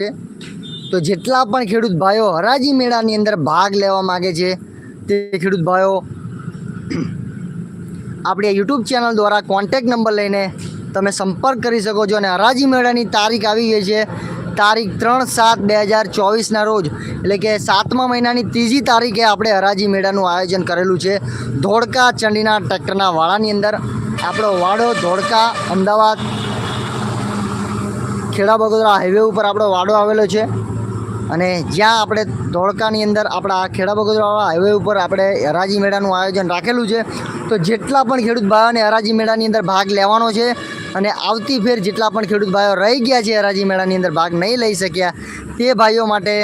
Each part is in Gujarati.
છે. તો જેટલા પણ ખેડૂત ભાઈઓ હરાજી મેળાની અંદર ભાગ લેવા માગે છે, તે ખેડૂત ભાઈઓ આપણી યુટ્યુબ ચેનલ દ્વારા કોન્ટેક નંબર લઈને તમે સંપર્ક કરી શકો છો અને હરાજી મેળાની તારીખ આવી ગઈ છે, તારીખ ત્રણ સાત બે હજાર ચોવીસના રોજ. એટલે કે સાતમા મહિનાની ત્રીજી તારીખે આપણે હરાજી મેળાનું આયોજન કરેલું છે. ધોળકા ચંડીના ટ્રેક્ટરના વાડાની અંદર આપણો વાડો ધોળકા અમદાવાદ ખેડા બગોદરા હાઈવે ઉપર આપણો વાડો આવેલો છે. અને જ્યાં આપણે ધોળકાની અંદર આપણા ખેડા બગોદરાવાળા હાઈવે ઉપર આપણે હરાજી મેળાનું આયોજન રાખેલું છે. તો જેટલા પણ ખેડૂત ભાઈઓને હરાજી મેળાની અંદર ભાગ લેવાનો છે અને આવતી ફેર જેટલા પણ ખેડૂત ભાઈઓ રહી ગયા છે હરાજી મેળાની અંદર ભાગ નહીં લઈ શક્યા, તે ભાઈઓ માટે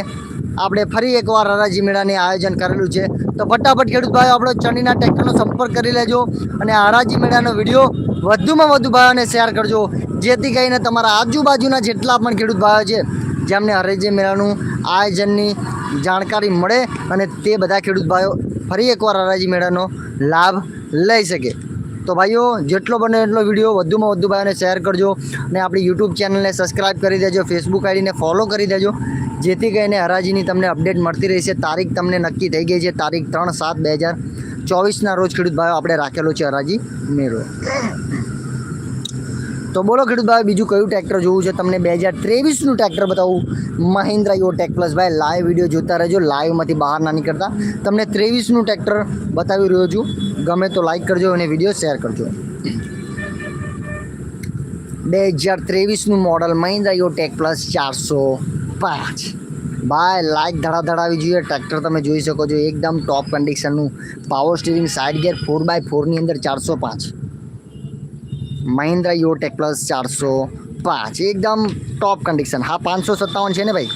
આપણે ફરી એકવાર હરાજી મેળાની આયોજન કરેલું છે. તો ફટાફટ ખેડૂત ભાઈઓ, આપણો ચણીના ટ્રેક્ટરનો સંપર્ક કરી લેજો અને હરાજી મેળાનો વીડિયો વધુમાં વધુ ભાઈઓને શેર કરજો. જેથી કરીને તમારા આજુબાજુના જેટલા પણ ખેડૂત ભાઈઓ છે, જેમને હરાજી મેળાનું આયોજનની જાણકારી મળે અને તે બધા ખેડૂત ભાઈઓ ફરી એકવાર હરાજી મેળાનો લાભ લઈ શકે. તો ભાઈઓ, જેટલો બને એટલો વીડિયો વધુમાં વધુ ભાઈઓને શેર કરજો અને આપણી યુટ્યુબ ચેનલને સબસ્ક્રાઈબ કરી દેજો, ફેસબુક આઈડીને ફોલો કરી દેજો. જેથી કરીને હરાજીની તમને અપડેટ મળતી રહેશે તારીખ તમને નક્કી થઈ ગઈ છે, તારીખ ત્રણ સાત બે હજાર ચોવીસના રોજ ખેડૂત ભાઈઓ આપણે રાખેલો છે હરાજી મેળો. તો બોલો ખેડૂત ભાઈ બીજું કયું ટ્રેક્ટર જોવું છે? તમને બે હજાર ત્રેવીસનું ટ્રેક્ટર બતાવું. મહિન્દ્રા યો ટેક પ્લસ ભાઈ લાઈવ વીડિયો જોતા રહેજો લાઈવમાંથી બહાર ના નીકળતા. તમને ત્રેવીસનું ટ્રેક્ટર બતાવી રહ્યો છું. ગમે તો લાઈક કરજો અને વીડિયો શેર કરજો. બે હજાર ત્રેવીસનું મોડલ મહિન્દ્રા યો ટેક પ્લસ ચારસો પાંચ. ભાઈ લાઈક ધડાધડાવી જોઈએ ટ્રેક્ટર તમે જોઈ શકો છો એકદમ top કન્ડિશનનું power steering side gear four by ફોરની અંદર ચારસો પાંચ મહિન્દ્રા યો ટેક પ્લસ ચારસો પાંચ એકદમ ટોપ કન્ડિશન હા પાંચસો સત્તાવન છે ને ભાઈ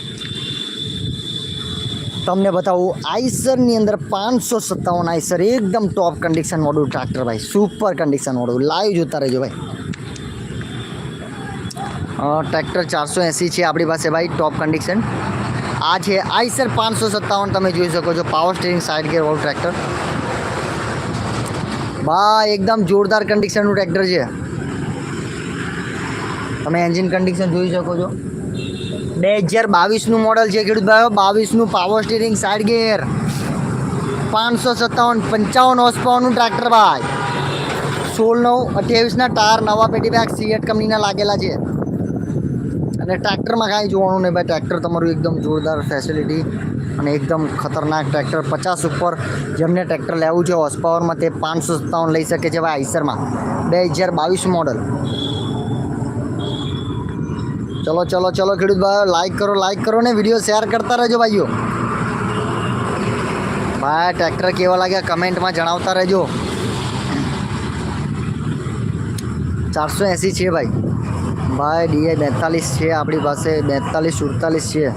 તમને બતાવું આઈસરની અંદર પાંચસો સત્તાવન આઈસર એકદમ ટોપ કન્ડિશન વાળું ટ્રાક્ટર ભાઈ સુપર કન્ડિશન વાળું લાઈવ જોતા રહેજો ભાઈ અ, ટ્રેક્ટર ચારસો એંસી છે આપણી પાસે ભાઈ ટોપ કન્ડિશન આ છે આઈસર પાંચસો સત્તાવન, તમે જોઈ શકો છો પાવર સ્ટેરિંગ સાઇડ ગેર વાળું ટ્રેક્ટર બા, એકદમ જોરદાર કન્ડિશનનું ટ્રેક્ટર છે. તમે એન્જિન કન્ડિશન જોઈ શકો છો. બે હજાર બાવીસનું મોડલ છે, ખેડૂત ભાઈઓ. બાવીસનું પાવર સ્ટીરિંગ સાઇડ ગેર પાંચસો સત્તાવન, પંચાવન હોર્સ ટ્રેક્ટર ભાઈ. સોળ નવ અઠ્યાવીસના ટાયર, નવા પેટી બેગ સીએટ કંપનીના લાગેલા છે. અને ટ્રેક્ટરમાં કાંઈ જોવાનું નહીં ભાઈ. ટ્રેક્ટર તમારું એકદમ જોરદાર ફેસિલિટી અને એકદમ ખતરનાક ટ્રેક્ટર. પચાસ ઉપર જેમને ટ્રેક્ટર લેવું છે હોર્સ પાવરમાં તે પાંચસો સત્તાવન લઈ શકે છે ભાઈ આઈસરમાં બે હજાર બાવીસ મોડલ ચલો ચલો ચલો ખેડૂત ભાઈઓ લાઈક કરો લાઈક કરો ને વીડિયો શેર કરતા રહેજો ભાઈઓ. ભાઈ, ટ્રેક્ટર કેવા લાગ્યા કમેન્ટમાં જણાવતા રહેજો. ચારસો એંસી છે ભાઈ. ભાઈ ડીએ બેતાલીસ છે, આપણી પાસે બેતાલીસ, સુડતાલીસ છે.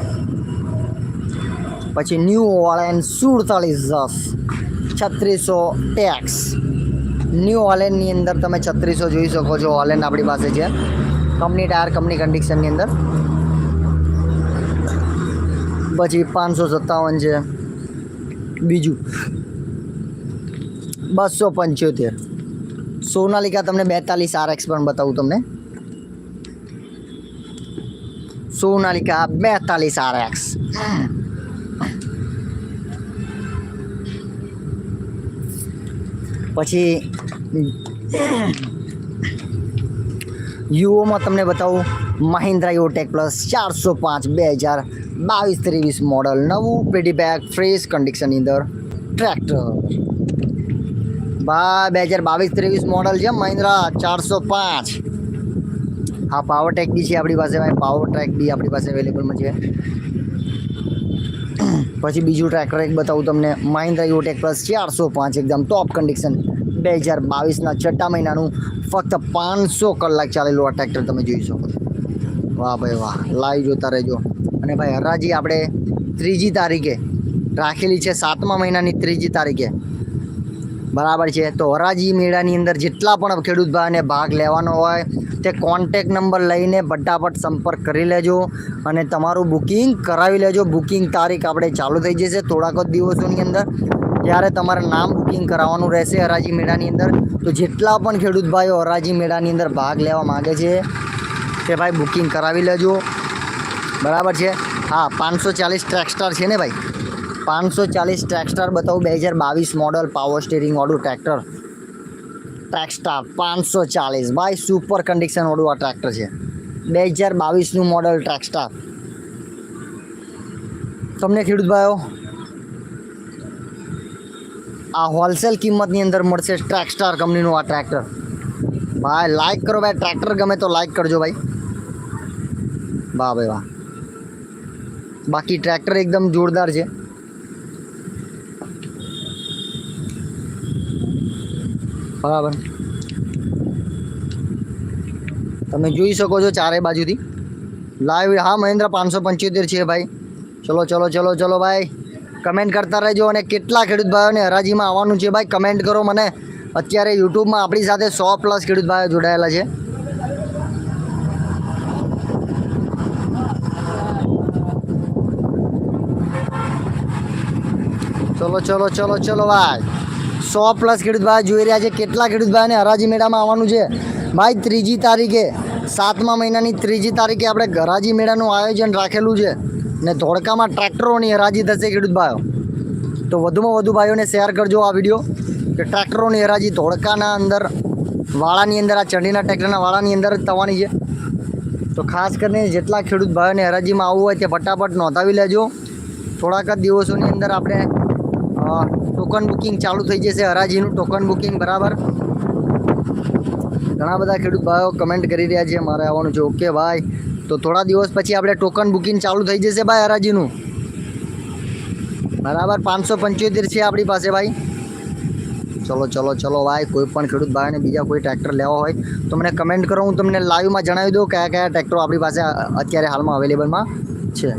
પછી ન્યૂ ઓલેન સુડતાલીસ દસ, છત્રીસો ટેક્સ ન્યૂ ઓલેનની અંદર તમે છત્રીસો જોઈ શકો છો, ઓલેન આપણી પાસે છે. કંપની ટાયર, કંપની કન્ડિશનની અંદર. પછી પાંચસો સત્તાવન છે. બીજું બસો પંચોતેર. સોનાલિકા તમને બેતાલીસ આર એક્સ પણ બતાવું તમને. સોનાલિકા બેતાલીસ આર એક્સ પછી યુઓમાં તમને બતાવું મહિન્દ્રા યોટેક પ્લસ ચારસો પાંચ બે હજાર બાવીસ ત્રેવીસ મોડલ નવું પેટી બેગ ફ્રેશ કન્ડિશનની અંદર ટ્રેક્ટર બા, બે હજાર બાવીસ ત્રેવીસ મોડલ છે મહિન્દ્રા ચારસો પાંચ. હા પાવર ટ્રેક બી છે આપણી પાસે ભાઈ. પાવર ટ્રેક બી આપણી પાસે અવેલેબલમાં છે. પછી બીજું ટ્રેક એક બતાવું તમને. મહિન્દ્રા યુટેક પ્લસ ચારસો પાંચ એકદમ ટોપ કન્ડિશન બે હજાર બાવીસના છઠ્ઠા મહિનાનું ફક્ત પાંચસો કલાક ચાલેલું આ ટ્રેક્ટર તમે જોઈ શકો છો. વાહ ભાઈ વાહ. લાઈવ જોતા રહેજો. અને ભાઈ હરાજી આપણે ત્રીજી તારીખે રાખેલી છે સાતમા મહિનાની ત્રીજી તારીખે. બરાબર છે. તો હરાજી મેળાની અંદર જેટલા પણ ખેડૂત ભાઈને ભાગ લેવાનો હોય તે કોન્ટેક નંબર લઈને ફટાફટ સંપર્ક કરી લેજો અને તમારું બુકિંગ કરાવી લેજો. બુકિંગ તારીખ આપણે ચાલુ થઈ જશે થોડાક જ દિવસોની અંદર. ત્યારે તમારે નામ બુકિંગ કરાવવાનું રહેશે હરાજી મેળાની અંદર. તો જેટલા પણ ખેડૂત ભાઈઓ હરાજી મેળાની અંદર ભાગ લેવા માગે છે તે ભાઈ બુકિંગ કરાવી લેજો. બરાબર છે? હા, પાંચસો ચાલીસ ટ્રેકસ્ટાર છે ને ભાઈ? પાંચસો ચાલીસ ટ્રેકસ્ટાર બતાવું. બે હજાર બાવીસ મોડલ પાવર સ્ટેરિંગ વાળું ટ્રેક્ટર ટ્રેકસ્ટાર પાંચસો ચાલીસ. ભાઈ સુપર કન્ડિશન વાળું આ ટ્રેક્ટર છે. બે હજાર બાવીસનું મોડલ ટ્રેકસ્ટાર તમને ખેડૂત ભાઈઓ, આ હોલસેલ કિંમતની અંદર મળશે ટ્રેકસ્ટાર કંપનીનું આ ટ્રેક્ટર ભાઈ લાઈક કરો ભાઈ. ટ્રેક્ટર ગમે તો લાઈક કરજો ભાઈ. વાહ ભાઈ, વાહ. બાકી ટ્રેક્ટર એકદમ જોરદાર છે. બરાબર તમે જોઈ શકો છો ચારે બાજુથી. લાઈવ હા મહેન્દ્ર પાંચસો પંચોતેર છે ભાઈ. ચલો ચલો ચલો ચલો ભાઈ. કમેન્ટ કરતા રહેજો અને કેટલા ખેડૂત ભાઈઓને હરાજીમાં આવવાનું છે ભાઈ કમેન્ટ કરો મને. અત્યારે યુટ્યુબમાં આપણી સાથે સો પ્લસ ખેડૂત ભાઈઓ જોડાયેલા છે. ચલો ચલો ચલો ચલો ભાઈ. સો પ્લસ ખેડૂત ભાઈ જોઈ રહ્યા છે કેટલા ખેડૂત ભાઈને હરાજી મેળામાં આવવાનું છે. ભાઈ, ત્રીજી તારીખે, સાતમા મહિનાની ત્રીજી તારીખે આપણે હરાજી મેળાનું આયોજન રાખેલું છે ને ધોળકામાં ટ્રેક્ટરોની હરાજી થશે ખેડૂત ભાઈઓ તો વધુમાં વધુ ભાઈઓને શેર કરજો આ વીડિયો, કે ટ્રેક્ટરોની હરાજી ધોળકાના અંદર, વાળાની અંદર, આ ચંડીના ટ્રેક્ટરના વાળાની અંદર જ થવાની છે. તો ખાસ કરીને જેટલા ખેડૂત ભાઈઓને હરાજીમાં આવવું હોય તે ફટાફટ નોંધાવી લેજો. થોડાક જ દિવસોની અંદર આપણે ટોકન બુકિંગ ચાલુ થઈ જશે, હરાજીનું ટોકન બુકિંગ, બરાબર? ઘણા બધા ખેડૂત ભાઈઓ કમેન્ટ કરી રહ્યા છે, મારે આવવાનું છે ઓકે ભાઈ. તો થોડા દિવસ પછી આપણે ટોકન બુકિંગ ચાલુ થઈ જશે ભાઈ હરાજીનું. બરાબર, પાંચસો પંચોતેર છે આપણી પાસે ભાઈ. ચલો ચલો ચલો ભાઈ, કોઈ પણ ખેડૂત ભાઈને બીજા કોઈ ટ્રેક્ટર લેવા હોય તો મને કમેન્ટ કરો, હું તમને લાઈવમાં જણાવી દઉં કયા કયા ટ્રેક્ટરો આપણી પાસે અત્યારે હાલમાં અવેલેબલમાં છે.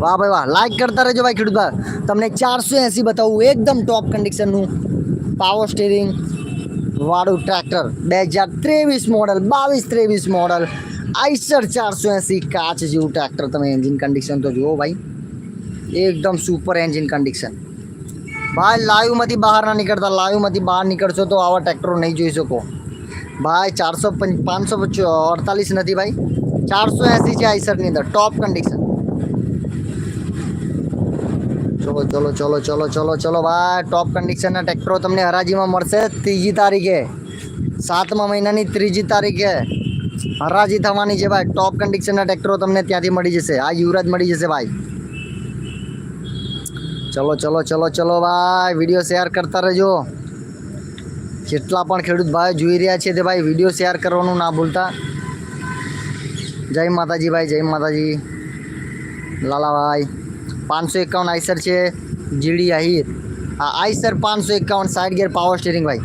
વાહ ભાઈ વાહ લાઈક કરતા રહેજો ભાઈ ખેડૂત ભાઈ તમને ચારસો એંસી બતાવું એકદમ ટોપ કન્ડિશનનું પાવર સ્ટેરિંગ વાળું ટ્રેક્ટર બે હજાર ત્રેવીસ મોડલ બાવીસ ત્રેવીસ મોડલ આઈસર ચારસો એંસી કાચ જેવું ટ્રેક્ટર તમે એન્જિન કન્ડિશન તો જુઓ ભાઈ એકદમ સુપર એન્જિન કન્ડિશન ભાઈ લાઈવમાંથી બહાર ના નીકળતા લાઈવમાંથી બહાર નીકળશો તો આવા ટ્રેક્ટરો નહીં જોઈ શકો ભાઈ ચારસો પાંચસો અડતાલીસ નથી ભાઈ ચારસો એંસી છે આઈસરની અંદર ટોપ કન્ડિશન ચલો ચલો ચલો ચલો ચલો ચલો, ભાઈ ટોપ કન્ડિશનના ટ્રેક્ટરો તમને હરાજીમાં મળશે ત્રીજી તારીખે. સાતમા મહિનાની ત્રીજી તારીખે. હરાજી થવાની છે ભાઈ. ટોપ કન્ડિશનના ટ્રેક્ટરો તમને ત્યાંથી મળી જશે. આ યુવરાજ મળી જશે ભાઈ. ચલો ચલો ચલો ચલો, ભાઈ વીડિયો શેર કરતા રહેજો. જેટલા પણ ખેડૂત ભાઈ જોઈ રહ્યા છે તે ભાઈ વીડિયો શેર કરવાનું ના ભૂલતા. જય માતાજી ભાઈ, જય માતાજી. લાલાભાઈ પાંચસો એકાવન આઈસર છે, જીડી આહિર હા આઈસર પાંચસો એકાવન સાઈડ ગેર પાવર સ્ટીરિંગ ભાઈ.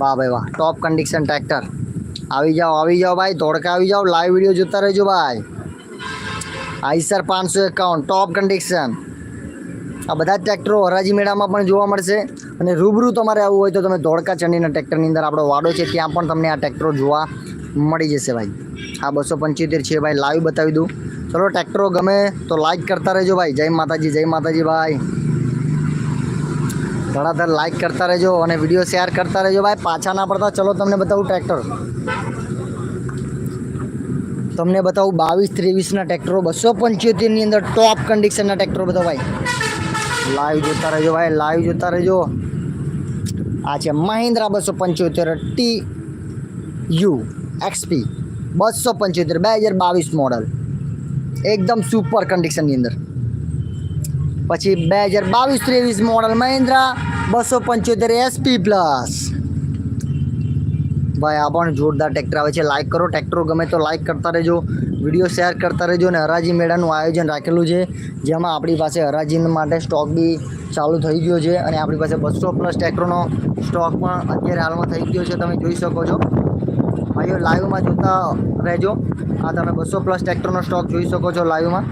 વાહ ભાઈ વાહ ટોપ કન્ડિશન ટ્રેક્ટર આવી જાઓ આવી જાઓ ભાઈ, ધોળકા આવી જાઓ લાઈવ વીડિયો જોતા રહેજો ભાઈ. આઈસર પાંચસો એકાવન ટોપ કન્ડિશન આ બધા ટ્રેક્ટરો હરાજી મેળામાં પણ જોવા મળશે. અને રૂબરૂ તમારે આવવું હોય તો તમે ધોળકા ચંડીના ટ્રેક્ટરની અંદર આપણો વાડો છે, ત્યાં પણ તમને આ ટ્રેક્ટરો જોવા મળી જશે ભાઈ. આ બસો પંચોતેર છે ભાઈ લાઈવ બતાવી દઉં. ચલો ટ્રેક્ટરો ગમે તો લાઈક કરતા રહેજો ભાઈ. જય માતાજી જય માતાજી ભાઈ. ધડાધડ લાઈક કરતા રહેજો અને વીડિયો શેર કરતા રહેજો ભાઈ. પાછા ના પડતા ચલો, તમને બતાવું ટ્રેક્ટર તમને બતાવું બાવીસ ત્રેવીસના ટ્રેક્ટરો બસો પંચોતેરની અંદર ટોપ કન્ડિશનના ટ્રેક્ટરો બતાવો ભાઈ. લાઈવ જોતા રહેજો ભાઈ લાઈવ જોતા રહેજો. આ છે મહિન્દ્રા બસો પંચોતેર ટી યુ એક્સપી બસો પંચોતેર, બે હજાર બાવીસ મોડલ એકદમ સુપર કન્ડિશનની અંદર. પછી બે હજાર બાવીસ ત્રેવીસ મોડલ મહિન્દ્રા, બસો પંચોતેર એસપી પ્લસ ભાઈ, આ પણ જોરદાર ટ્રેક્ટર આવે છે. લાઇક કરો ટ્રેક્ટરો ગમે તો લાઇક કરતા રહેજો. વીડિયો શેર કરતા રહેજો અને હરાજી મેળાનું આયોજન રાખેલું છે. જેમાં આપણી પાસે હરાજી માટે સ્ટોક બી ચાલુ થઈ ગયો છે અને આપણી પાસે બસો પ્લસ ટ્રેક્ટરનો સ્ટોક પણ અત્યારે હાલમાં થઈ ગયો છે. તમે જોઈ શકો છો. ભાઈઓ લાઈવમાં જોતા રહેજો. આ તમે બસો પ્લસ ટ્રેક્ટરનો સ્ટોક જોઈ શકો છો લાઈવમાં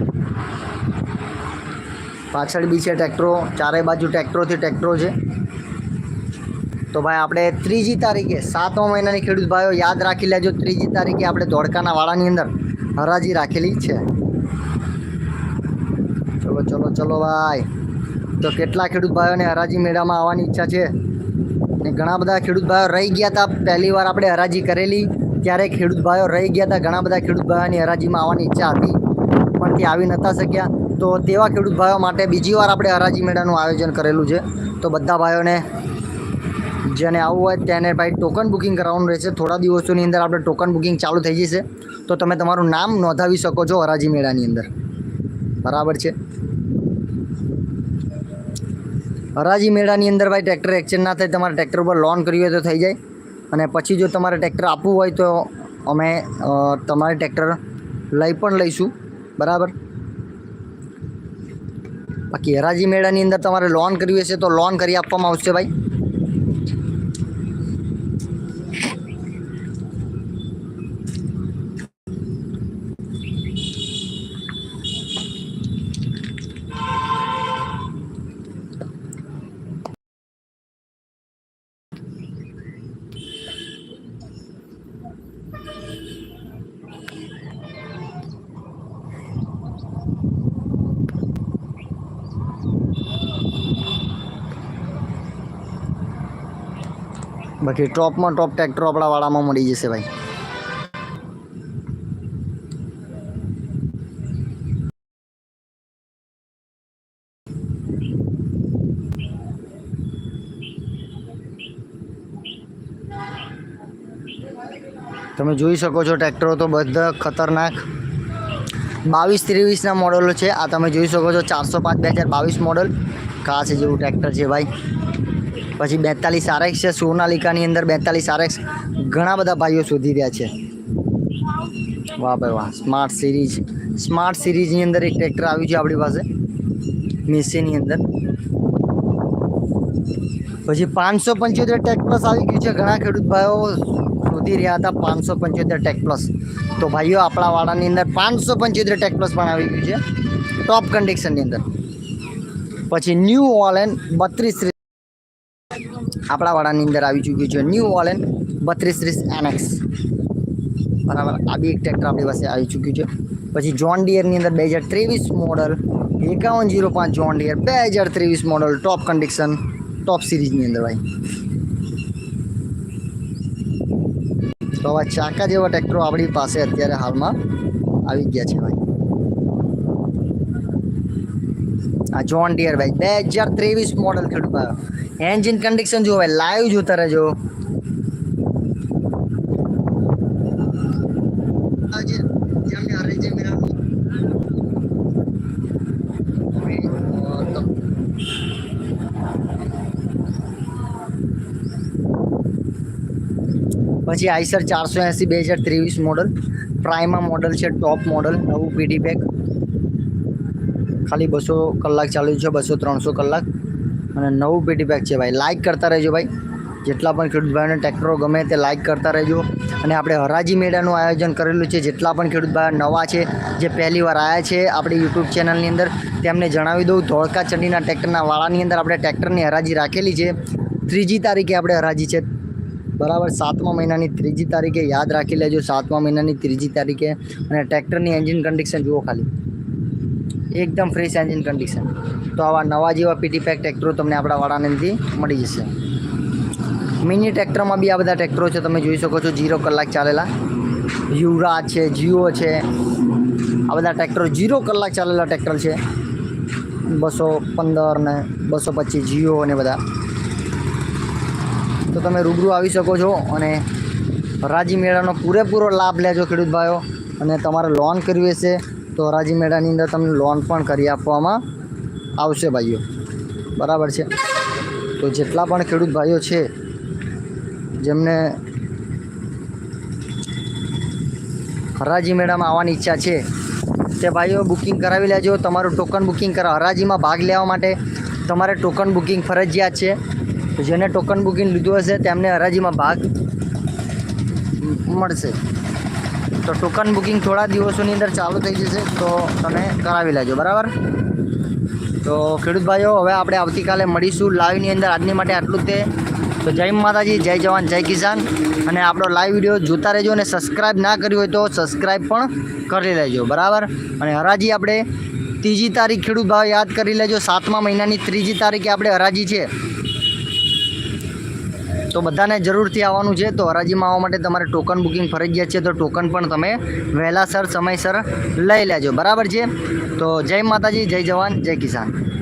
પાછળ બી છે ટ્રેક્ટરો ચારે બાજુ ટ્રેક્ટરોથી ટ્રેક્ટરો છે. તો ભાઈ, આપણે ત્રીજી તારીખે, સાતમા મહિનાની ખેડૂત ભાઈઓ, યાદ રાખી લેજો, ત્રીજી તારીખે આપણે ધોળકાના વાળાની અંદર હરાજી રાખેલી છે. ચલો ચલો ચલો ભાઈ. તો કેટલા ખેડૂત ભાઈઓને હરાજી મેળામાં આવવાની ઈચ્છા છે? ને ઘણા બધા ખેડૂત ભાઈઓ રહી ગયા હતા પહેલી વાર આપણે હરાજી કરેલી. ત્યારે ખેડૂત ભાઈઓ રહી ગયા હતા, ઘણા બધા ખેડૂત ભાઈઓની હરાજીમાં આવવાની ઈચ્છા હતી, પણ તે આવી નહોતા શક્યા. તો તેવા ખેડૂત ભાઈઓ માટે બીજી વાર આપણે હરાજી મેળાનું આયોજન કરેલું છે. તો બધા ભાઈઓને જેને આવવું હોય તેને ભાઈ ટોકન બુકિંગ કરાવવાનું રહેશે. થોડા દિવસોની અંદર આપણે ટોકન બુકિંગ ચાલુ થઈ જશે. તો તમે તમારું નામ નોંધાવી શકો છો હરાજી મેળાની અંદર. બરાબર છે? હરાજી મેળાની અંદર ભાઈ ટ્રેક્ટર એક્સચેન્જ ના થાય, તમારે ટ્રેક્ટર ઉપર લોન કરવી હોય તો થઈ જાય. અને પછી જો તમારે ટ્રેક્ટર આપવું હોય તો અમે તમારે ટ્રેક્ટર લઈ પણ લઈશું. બરાબર? બાકી હરાજી મેળાની અંદર તમારે લોન કરવી હશે તો લોન કરી આપવામાં આવશે ભાઈ. બાકી ટોપમાં ટોપ ટ્રેક્ટરો આપણા વાડામાં મળી જશે ભાઈ. તમે જોઈ શકો છો ટ્રેક્ટરો તો બધા ખતરનાક. બાવીસ ત્રેવીસના મોડલો છે. આ તમે જોઈ શકો છો ચારસો પાંચ બે હજાર બાવીસ મોડલ કાચ જેવું ટ્રેક્ટર છે ભાઈ. પછી બેતાલીસ આરએક્સ છે, સોનાલિકાની અંદર બેતાલીસ આરએક્સ ઘણા બધા ભાઈઓ શોધી રહ્યા છે. વાહ ભાઈ વાહ સ્માર્ટ સિરીઝ સ્માર્ટ સિરીઝની અંદર એક ટ્રેક્ટર આવ્યું છે આપણી પાસે મેસીની અંદર. પછી પાંચસો પંચોતેર ટેક પ્લસ આવી ગયું છે, ઘણા ખેડૂત ભાઈઓ શોધી રહ્યા હતા પાંચસો પંચોતેર ટેક પ્લસ તો ભાઈઓ, આપણા વાડાની અંદર પાંચસો પંચોતેર ટેક પ્લસ પણ આવી ગયું છે ટોપ કન્ડિશનની અંદર. પછી ન્યૂ ઓલેન બત્રીસ આપણા વાળાની અંદર આવી ચૂક્યું છે. ન્યૂ ઓલેન બત્રીસ ત્રીસ એનએક્સ બરાબર. આ બી એક ટ્રેક્ટર આપણી પાસે આવી ચૂક્યું છે. પછી જોન ડિયરની અંદર બે હજાર ત્રેવીસ મોડલ એકાવન જીરો પાંચ જોન ડિયર બે હજાર ત્રેવીસ મોડલ ટોપ કન્ડિશન ટોપ સિરીઝની અંદર ભાઈ. તો આવા ચાકા જેવા ટ્રેક્ટરો આપણી પાસે અત્યારે હાલમાં આવી ગયા છે ભાઈ. આ જોન ડિયર ભાઈ બે હજાર ત્રેવીસ મોડલ ખેડૂત ભાઈ એન્જિન કન્ડિશન જુઓ ભાઈ લાઈવ જોતા રહેજો આજે જેમને હરાજી મેળાનું પછી આઈસર ચારસો એંસી બે હજાર ત્રેવીસ મોડલ પ્રાઇમા મોડલ છે ટોપ મોડલ નવું પીડી પેક ખાલી બસો કલાક ચાલુ છે, બસો ત્રણસો કલાક. અને નવું પીટી પેક છે ભાઈ. લાઇક કરતા રહેજો ભાઈ. જેટલા પણ ખેડૂત ભાઈઓને ટ્રેક્ટરો ગમે તે લાઇક કરતા રહેજો. અને આપણે હરાજી મેળાનું આયોજન કરેલું છે. જેટલા પણ ખેડૂત ભાઈઓ નવા છે, જે પહેલી વાર આવ્યા છે આપણી યુટ્યુબ ચેનલની અંદર, તેમને જણાવી દઉં. ધોળકા ચંડીના ટ્રેક્ટરના વાળાની અંદર આપણે ટ્રેક્ટરની હરાજી રાખેલી છે. ત્રીજી તારીખે આપણે હરાજી છે. બરાબર સાતમા મહિનાની ત્રીજી તારીખે યાદ રાખી લેજો. સાતમા મહિનાની ત્રીજી તારીખે. અને ટ્રેક્ટરની એન્જિન કન્ડિશન જુઓ ખાલી. એકદમ ફ્રેશ એન્જિન કન્ડિશન તો આવા નવા જેવા પીટી પેક ટ્રેક્ટરો તમને આપણા વાળાનેથી મળી જશે. મિની ટ્રેક્ટરમાં બી આ બધા ટ્રેક્ટરો છે, તમે જોઈ શકો છો જીરો કલાક ચાલેલા. યુવરાજ છે જીઓ છે. આ બધા ટ્રેક્ટરો જીરો કલાક ચાલેલા ટ્રેક્ટર છે. બસો પંદર ને બસો પચીસ જીઓ ને બધા. તો તમે રૂબરૂ આવી શકો છો અને હરાજી મેળાનો પૂરેપૂરો લાભ લેજો ખેડૂત ભાઈઓ. અને તમારે લોન કરવી હશે તો હરાજી મેળાની અંદર તમને લોન પણ કરી આપવામાં આવશે ભાઈઓ. બરાબર છે? તો જેટલા પણ ખેડૂત ભાઈઓ છે, જેમને હરાજી મેળામાં આવવાની ઈચ્છા છે, તે ભાઈઓ બુકિંગ કરાવી લેજો. તમારું ટોકન બુકિંગ કરા હરાજીમાં ભાગ લેવા માટે તમારે ટોકન બુકિંગ ફરજિયાત છે. જેને ટોકન બુકિંગ લીધું હશે, તેમને હરાજીમાં ભાગ મળશે. તો ટોકન બુકિંગ થોડા દિવસોની અંદર ચાલુ થઈ જશે, તો તમે કરાવી લેજો, બરાબર? તો ખેડૂત ભાઈઓ, હવે આપણે આવતીકાલે મળીશું લાઈવની અંદર આજની માટે આટલું જ તે. તો જય માતાજી, જય જવાન, જય કિસાન. અને આપણો લાઈવ વીડિયો જોતા રહેજો અને સબસ્ક્રાઈબ ના કર્યું હોય તો સબસ્ક્રાઈબ પણ કરી લેજો, બરાબર? અને હરાજી આપણે ત્રીજી તારીખ ખેડૂત ભાવ યાદ કરી લેજો, સાતમા મહિનાની ત્રીજી તારીખે આપણે હરાજી છે. તો બધાને જરૂરથી આવવાનું છે. તો હરાજીમાં આવવા માટે તમારે ટોકન બુકિંગ ફરજિયાત છે. તો ટોકન પણ તમે વહેલાસર સમયસર લઈ લેજો. બરાબર છે? તો જય માતાજી, જય જવાન, જય કિસાન.